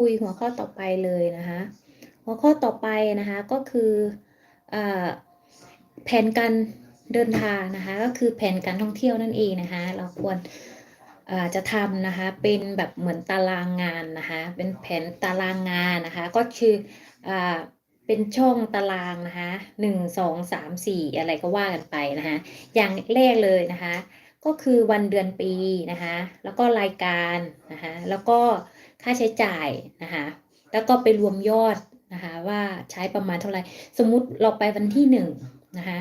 คุยหัวข้อต่อไปเลยนะคะ หัวข้อต่อไปนะคะก็คืออแผนการเดินทางนะคะ ก็คือแผนการท่องเที่ยวนั่นเองนะคะ เราควรจะทำนะคะเป็นแบบเหมือนตารางงานนะคะเป็นแผนตารางงานนะคะ ก็คืออเป็นช่องตารางนะคะหนึ่งสองสามสี่อะไรก็ว่ากันไปนะคะ อย่างแรกเลยนะคะ ก็คือวันเดือนปีนะคะ แล้วก็รายการนะคะ แล้วก็ ค่าใช้จ่ายนะคะแล้วก็ไปรวมยอดนะคะว่าใช้ประมาณเท่าไหร่สมมุติเราไปวันที่หนึ่งนะคะ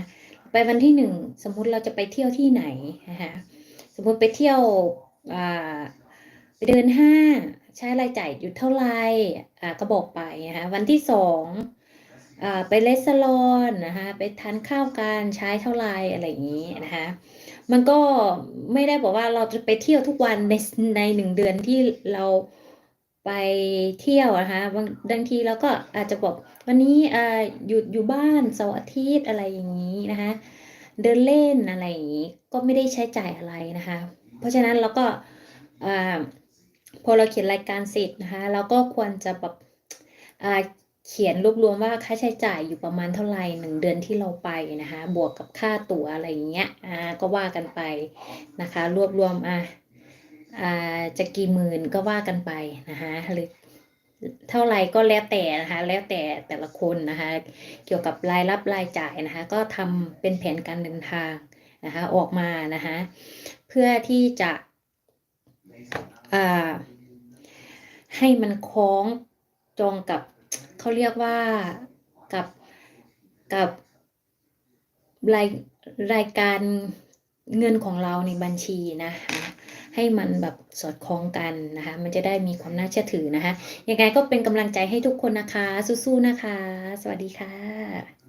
ไปวันที่หนึ่งสมมุติเราจะไปเที่ยวที่ไหนนะคะสมมุติไปเที่ยวไปเดินห้างใช้รายจ่ายอยู่เท่าไหร่อ่าก็บอกไปนะคะวันที่สองอ่าไปเลสซาลอนนะคะไปทานข้าวกันใช้เท่าไหร่อะไรอย่างนี้นะคะมันก็ไม่ได้บอกว่าเราจะไปเที่ยวทุกวันในในหนึ่งเดือนที่เรา ไปเที่ยวนะคะบางบางทีเราก็อาจจะบอกวันนี้อ่าหยุดอยู่บ้านเสาร์อาทิตย์อะไรอย่างนี้นะคะเดินเล่นอะไรอย่างนี้ก็ไม่ได้ใช้จ่ายอะไรนะคะ เพราะฉะนั้นเราก็อ่าพอเราเขียนรายการเสร็จนะคะเราก็ควรจะแบบอ่าเขียนรวบรวมว่าค่าใช้จ่ายอยู่ประมาณเท่าไหร่หนึ่งเดือนที่เราไปนะคะ บวกกับค่าตั๋วอะไรอย่างเงี้ยอ่าก็ว่ากันไปนะคะ รวบรวมอ่า จะกี่หมื่นก็ว่ากันไปนะคะหรือเท่าไหร่ก็แล้วแต่นะคะแล้วแต่แต่ละคนนะคะเกี่ยวกับรายรับรายจ่ายนะคะก็ทำเป็นแผนการเดินทางนะคะออกมานะคะเพื่อที่จะให้มันคล้องจองกับเขาเรียกว่ากับกับรายรายการ เงินของเราในบัญชีนะคะให้มันแบบสอดคล้องกันนะคะ มันจะได้มีความน่าเชื่อถือนะคะยังไงก็เป็นกำลังใจให้ทุกคนนะคะ สู้ๆนะคะ สวัสดีค่ะ